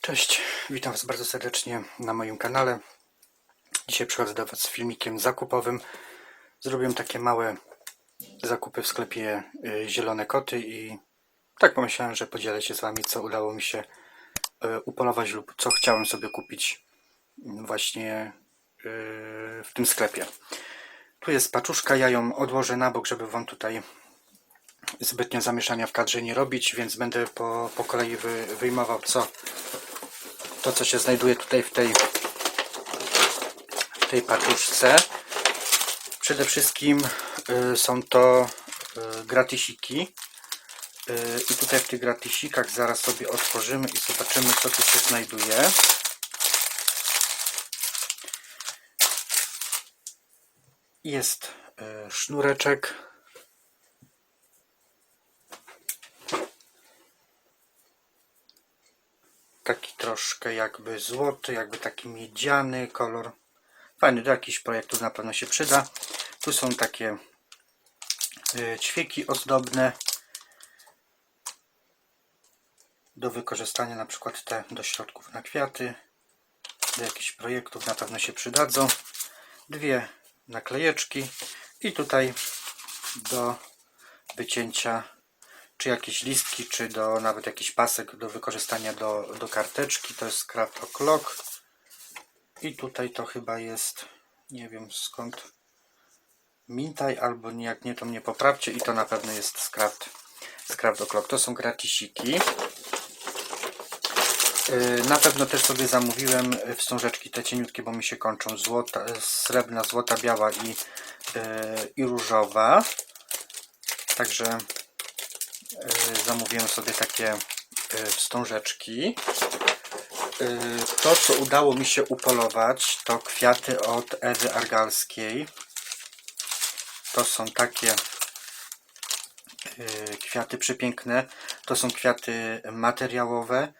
Cześć, witam Was bardzo serdecznie na moim kanale. Dzisiaj przychodzę do Was z filmikiem zakupowym. Zrobiłem takie małe zakupy w sklepie y, Zielone Koty i tak pomyślałem, że podzielę się z Wami, co udało mi się y, upolować lub co chciałem sobie kupić właśnie y, w tym sklepie. Tu jest paczuszka, ja ją odłożę na bok, żeby Wam tutaj zbytnio zamieszania w kadrze nie robić, więc będę po, po kolei wy, wyjmował co to, co się znajduje tutaj w tej, w tej paczuszce. Przede wszystkim y, są to gratisiki. Y, I tutaj w tych gratisikach zaraz sobie otworzymy i zobaczymy, co tu się znajduje. Jest y, sznureczek. taki troszkę jakby złoty, jakby taki miedziany kolor. Fajny, do jakichś projektów na pewno się przyda. Tu są takie y, ćwieki ozdobne do wykorzystania na przykład te do środków na kwiaty do jakichś projektów na pewno się przydadzą dwie naklejeczki i tutaj do wycięcia czy jakieś listki, czy do nawet jakiś pasek do wykorzystania do, do karteczki. To jest Craft O'Clock. I tutaj to chyba jest, nie wiem skąd, Mintaj, albo jak nie, to mnie poprawcie. I to na pewno jest z Craft, z Craft O'Clock. To są gratisiki. Yy, Na pewno też sobie zamówiłem wstążeczki te cieniutkie, bo mi się kończą. Złota, srebrna, złota, biała i, i różowa. Także zamówiłem sobie takie wstążeczki. To, co udało mi się upolować, to kwiaty od Ewy Argalskiej. To są takie kwiaty przepiękne. To są kwiaty materiałowe.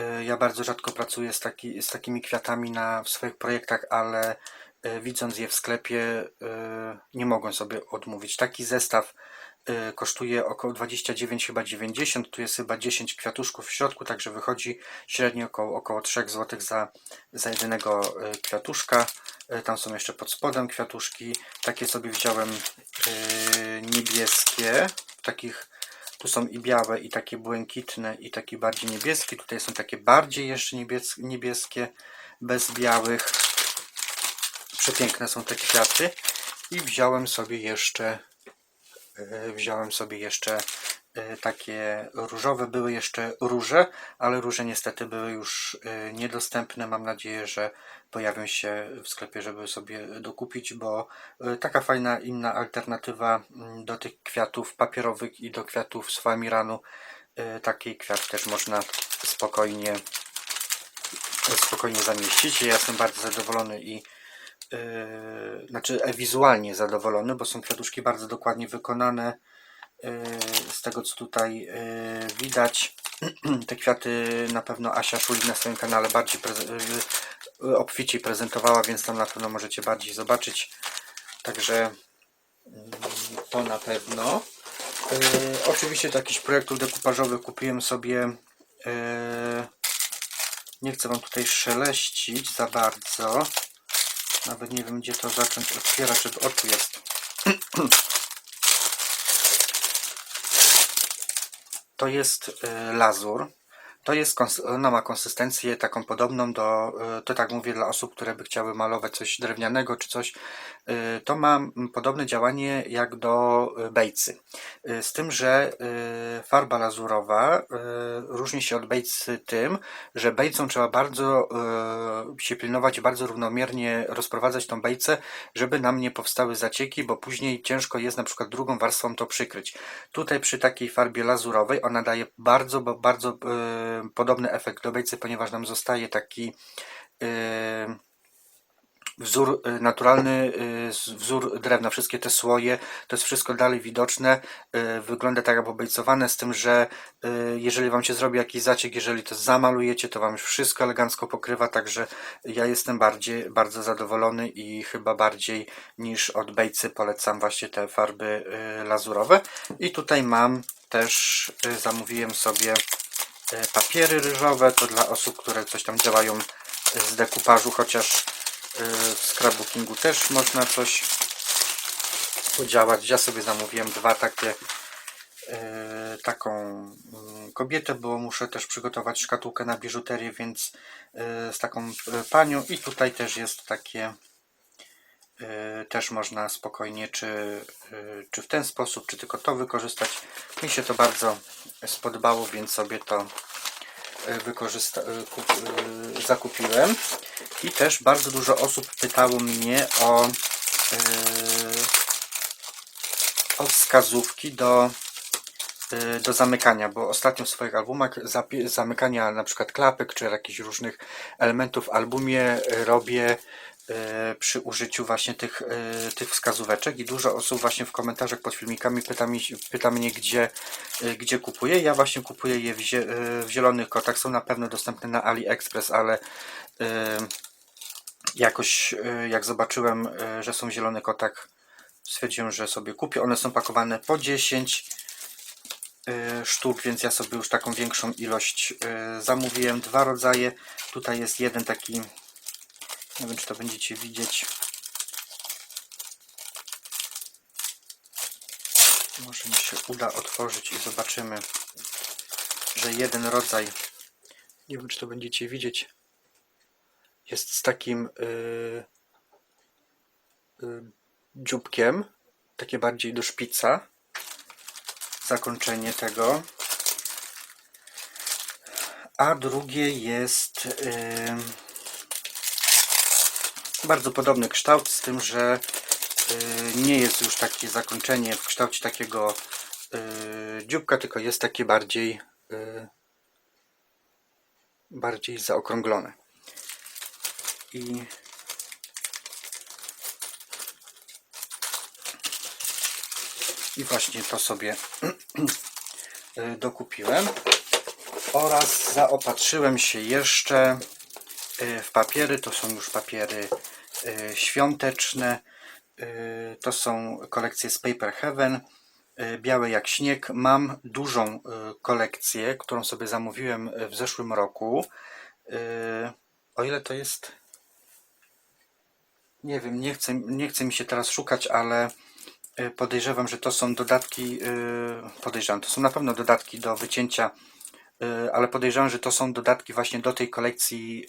Yy, Ja bardzo rzadko pracuję z, taki, z takimi kwiatami na, w swoich projektach, ale yy, widząc je w sklepie, yy, nie mogłem sobie odmówić. Taki zestaw y, kosztuje około 29 chyba 90 tu jest chyba 10 kwiatuszków w środku także wychodzi średnio około, około 3 zł za, za jednego y, kwiatuszka. Y, tam są jeszcze pod spodem kwiatuszki. Takie sobie wziąłem y, niebieskie takich tu są i białe i takie błękitne i takie bardziej niebieskie. Tutaj są takie bardziej jeszcze niebies niebieskie bez białych. Przepiękne są te kwiaty. I wziąłem sobie jeszcze E, wziąłem sobie jeszcze takie różowe, były jeszcze róże, ale róże niestety były już e, niedostępne. Mam nadzieję, że pojawią się w sklepie, żeby sobie dokupić, bo taka fajna inna alternatywa mm, do tych kwiatów papierowych i do kwiatów z famiranu. Taki kwiat też można spokojnie spokojnie zamieścić. Ja jestem bardzo zadowolony i yy, znaczy e, wizualnie zadowolony, bo są kwiatuszki bardzo dokładnie wykonane. Yy, z tego co tutaj yy, widać, te kwiaty na pewno Asia Szuli na swoim kanale bardziej yy, obficiej prezentowała, więc tam na pewno możecie bardziej zobaczyć. Także yy, to na pewno. Oczywiście do jakichś projektów dekupażowych kupiłem sobie nie chcę Wam tutaj szeleścić za bardzo. Nawet nie wiem, gdzie to zacząć otwierać, żeby oczu jest. To jest y, lazur. To jest, ona ma konsystencję taką podobną do, y, to tak mówię dla osób, które by chciały malować coś drewnianego czy coś. Y, To ma podobne działanie jak do y, bejcy. Z tym, że farba lazurowa różni się od bejcy tym, że bejcą trzeba bardzo się pilnować, bardzo równomiernie rozprowadzać tą bejcę, żeby nam nie powstały zacieki, bo później ciężko jest na przykład drugą warstwą to przykryć. Tutaj przy takiej farbie lazurowej ona daje bardzo, bardzo podobny efekt do bejcy, ponieważ nam zostaje taki y, wzór y, naturalny, y, wzór drewna, wszystkie te słoje, to jest wszystko dalej widoczne, y, wygląda tak jak obejcowane, z tym, że y, jeżeli Wam się zrobi jakiś zaciek, jeżeli to zamalujecie, to Wam już wszystko elegancko pokrywa, także ja jestem bardziej, bardzo zadowolony i chyba bardziej niż od Bejcy polecam właśnie te farby y, lazurowe. I tutaj mam też, y, zamówiłem sobie y, papiery ryżowe, to dla osób, które coś tam działają z dekupażu, chociaż y, w scrapbookingu też można coś podziałać. Ja sobie zamówiłem dwa takie e, taką mm, kobietę, bo muszę też przygotować szkatułkę na biżuterię, więc e, z taką e, panią i tutaj też jest takie e, też można spokojnie czy, e, czy w ten sposób, czy tylko to wykorzystać. Mi się to bardzo spodobało, więc sobie to e, wykorzysta- e, kup- e, zakupiłem. I też bardzo dużo osób pytało mnie o, e, o wskazówki do, e, do zamykania, bo ostatnio w swoich albumach zamykania na przykład klapek czy jakichś różnych elementów w albumie e, robię e, przy użyciu właśnie tych, e, tych wskazóweczek i dużo osób właśnie w komentarzach pod filmikami pyta, mi, pyta mnie, gdzie, e, gdzie kupuję. Ja właśnie kupuję je w, zie, e, w zielonych kotach. Są na pewno dostępne na AliExpress, ale e, jakoś e, jak zobaczyłem, e, że są w zielonych kotach, stwierdziłem, że sobie kupię. One są pakowane po 10 e, sztuk, więc ja sobie już taką większą ilość e, zamówiłem. Dwa rodzaje. Tutaj jest jeden taki, nie wiem czy to będziecie widzieć. Może mi się uda otworzyć i zobaczymy, że jeden rodzaj, nie wiem czy to będziecie widzieć, jest z takim yy, yy, dzióbkiem, takie bardziej do szpica. Zakończenie tego. A drugie jest yy, bardzo podobny kształt, z tym, że yy, nie jest już takie zakończenie w kształcie takiego yy, dzióbka, tylko jest takie bardziej yy, bardziej zaokrąglone. I i właśnie to sobie y, dokupiłem oraz zaopatrzyłem się jeszcze y, w papiery, to są już papiery y, świąteczne Y, to są kolekcje z Paper Heaven y, białe jak śnieg. Mam dużą y, kolekcję, którą sobie zamówiłem y, w zeszłym roku. Y, o ile to jest nie wiem, nie chcę, nie chcę mi się teraz szukać, ale y, podejrzewam, że to są dodatki, y, podejrzewam, to są na pewno dodatki do wycięcia, y, ale podejrzewam, że to są dodatki właśnie do tej kolekcji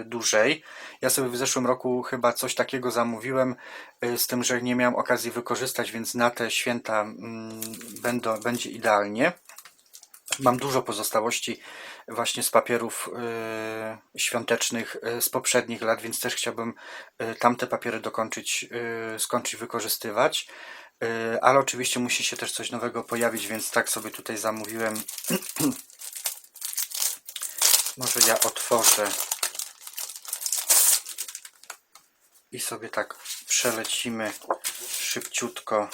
y, dużej. Ja sobie w zeszłym roku chyba coś takiego zamówiłem, y, z tym, że nie miałem okazji wykorzystać, więc na te święta mm, będą, będzie idealnie. Mam dużo pozostałości właśnie z papierów świątecznych z poprzednich lat, więc też chciałbym tamte papiery dokończyć, skończyć wykorzystywać. Ale oczywiście musi się też coś nowego pojawić, więc tak sobie tutaj zamówiłem. Może ja otworzę i sobie tak przelecimy szybciutko.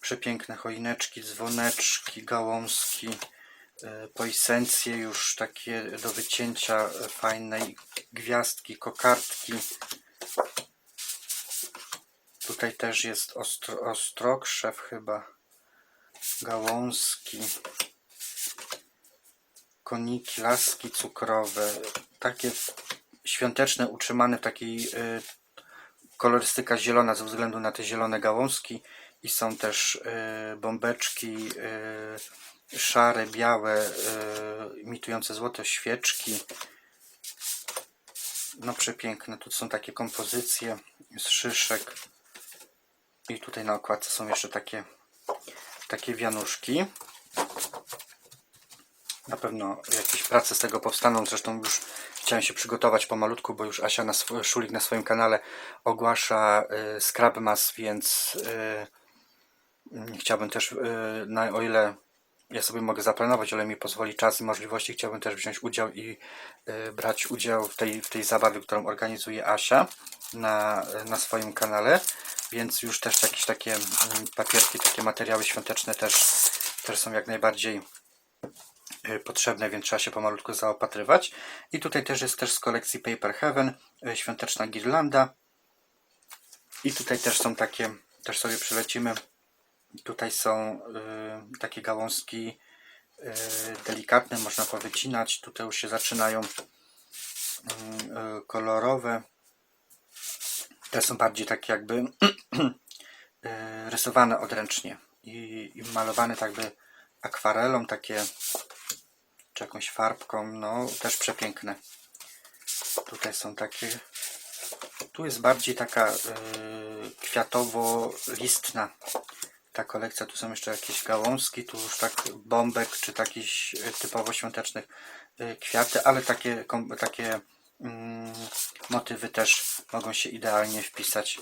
Przepiękne choineczki, dzwoneczki, gałązki, e, poisencje już takie do wycięcia e, fajnej gwiazdki, kokardki. Tutaj też jest ostro, ostrokrzew chyba, gałązki, koniki, laski cukrowe, takie świąteczne, utrzymane w takiej e, kolorystyka zielona ze względu na te zielone gałązki i są też e, bombeczki e, szare, białe, imitujące złote świeczki. No przepiękne. Tu są takie kompozycje z szyszek. I tutaj na okładce są jeszcze takie takie wianuszki. Na pewno jakieś prace z tego powstaną. Zresztą już chciałem się przygotować pomalutku, bo już Asia na sw- Szulik na swoim kanale ogłasza y, Scrapmas, więc y, chciałbym też, y, na, o ile ja sobie mogę zaplanować, ale mi pozwoli czas i możliwości. Chciałbym też wziąć udział i y, brać udział w tej, w tej zabawie, którą organizuje Asia na, na swoim kanale, więc już też jakieś takie mm, papierki, takie materiały świąteczne też, też są jak najbardziej y, potrzebne, więc trzeba się pomalutku zaopatrywać. I tutaj też jest też z kolekcji Paper Heaven y, świąteczna girlanda. I tutaj też są takie, też sobie przylecimy. Tutaj są y, takie gałązki y, delikatne, można powycinać. Tutaj już się zaczynają y, y, kolorowe. Te są bardziej takie jakby y, rysowane odręcznie i, i malowane tak by akwarelą, takie czy jakąś farbką, no też przepiękne. Tutaj są takie, tu jest bardziej taka y, kwiatowo-listna ta kolekcja, tu są jeszcze jakieś gałązki, tu już tak bombek, czy takich y, typowo świątecznych y, kwiaty, ale takie, takie mm, motywy też mogą się idealnie wpisać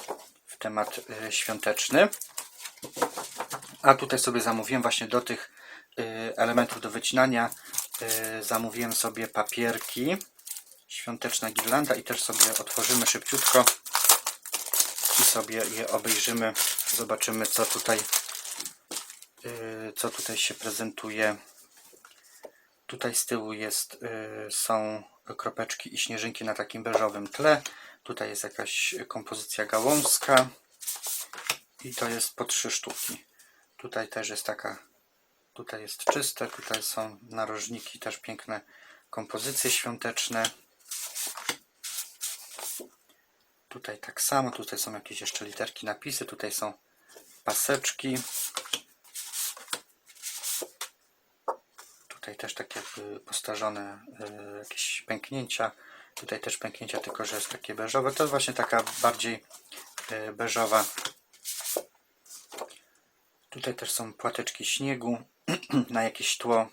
w temat y, świąteczny. A tutaj sobie zamówiłem właśnie do tych y, elementów do wycinania zamówiłem sobie papierki świąteczna girlanda i też sobie otworzymy szybciutko i sobie je obejrzymy. Zobaczymy co tutaj y, co tutaj się prezentuje. Tutaj z tyłu jest y, są kropeczki i śnieżynki na takim beżowym tle. Tutaj jest jakaś kompozycja gałązka i to jest po trzy sztuki. Tutaj też jest taka Tutaj jest czyste, tutaj są narożniki, też piękne kompozycje świąteczne. Tutaj tak samo, tutaj są jakieś jeszcze literki, napisy, tutaj są paseczki. Tutaj też takie jakby postarzone y, jakieś pęknięcia. Tutaj też pęknięcia, tylko że jest takie beżowe. To jest właśnie taka bardziej y, beżowa. Tutaj też są płateczki śniegu na jakieś tło.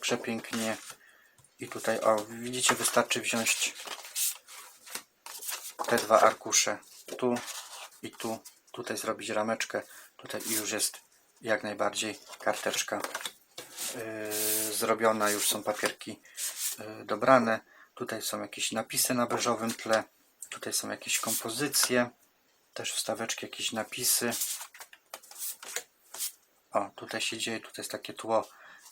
Przepięknie. I tutaj, o, widzicie, wystarczy wziąć te dwa arkusze. Tu i tu. Tutaj zrobić rameczkę. Tutaj już jest jak najbardziej karteczka yy, zrobiona. Już są papierki yy, dobrane. Tutaj są jakieś napisy na beżowym tle. Tutaj są jakieś kompozycje. Też wstaweczki, jakieś napisy. O, tutaj się dzieje, tutaj jest takie tło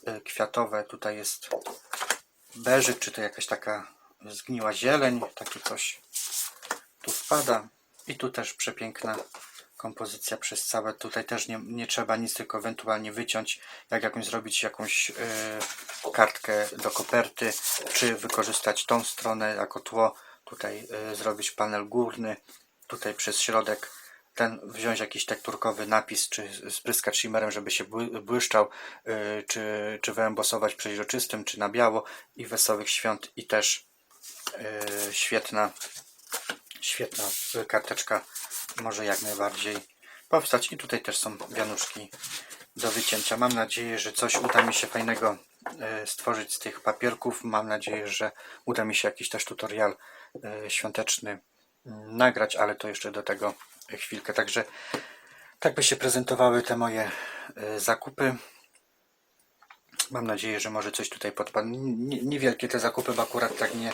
y, kwiatowe, tutaj jest beżyk, czy to jakaś taka zgniła zieleń, takie coś tu wpada. I tu też przepiękna kompozycja przez całe. Tutaj też nie, nie trzeba nic, tylko ewentualnie wyciąć, jak jakąś zrobić jakąś y, kartkę do koperty, czy wykorzystać tą stronę jako tło. Tutaj y, zrobić panel górny, tutaj przez środek ten wziąć jakiś tekturkowy napis, czy spryskać shimmerem, żeby się bły- błyszczał, yy, czy, czy wyembosować przeźroczystym, czy na biało i wesołych świąt i też yy, świetna świetna karteczka może jak najbardziej powstać i tutaj też są wianuszki do wycięcia. Mam nadzieję, że coś uda mi się fajnego yy, stworzyć z tych papierków. Mam nadzieję, że uda mi się jakiś też tutorial świąteczny mm, nagrać, ale to jeszcze do tego chwilkę. Także tak by się prezentowały te moje y, zakupy. Mam nadzieję, że może coś tutaj podpadnie. Nie- Niewielkie te zakupy, bo akurat tak nie,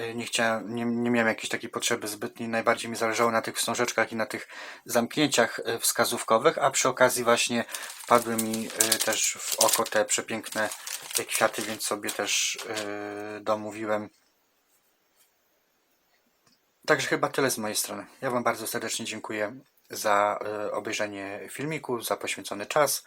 y, nie chciałem, nie, nie miałem jakiejś takiej potrzeby zbytniej. Najbardziej mi zależało na tych wstążeczkach i na tych zamknięciach y, wskazówkowych, a przy okazji właśnie wpadły mi też w oko te przepiękne kwiaty, więc sobie też domówiłem Także chyba tyle z mojej strony. Ja Wam bardzo serdecznie dziękuję za e, obejrzenie filmiku, za poświęcony czas.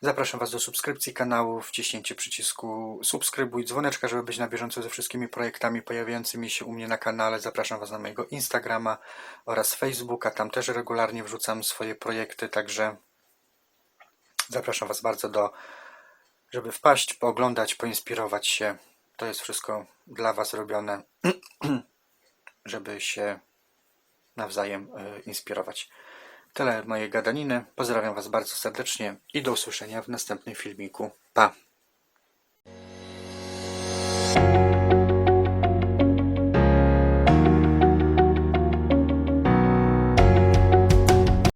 Zapraszam Was do subskrypcji kanału, wciśnięcie przycisku subskrybuj, dzwoneczka, żeby być na bieżąco ze wszystkimi projektami pojawiającymi się u mnie na kanale. Zapraszam Was na mojego Instagrama oraz Facebooka. Tam też regularnie wrzucam swoje projekty, także zapraszam Was bardzo do, żeby wpaść, pooglądać, poinspirować się. To jest wszystko dla Was robione. żeby się nawzajem e, inspirować. Tyle mojej gadaniny. Pozdrawiam Was bardzo serdecznie i do usłyszenia w następnym filmiku. Pa!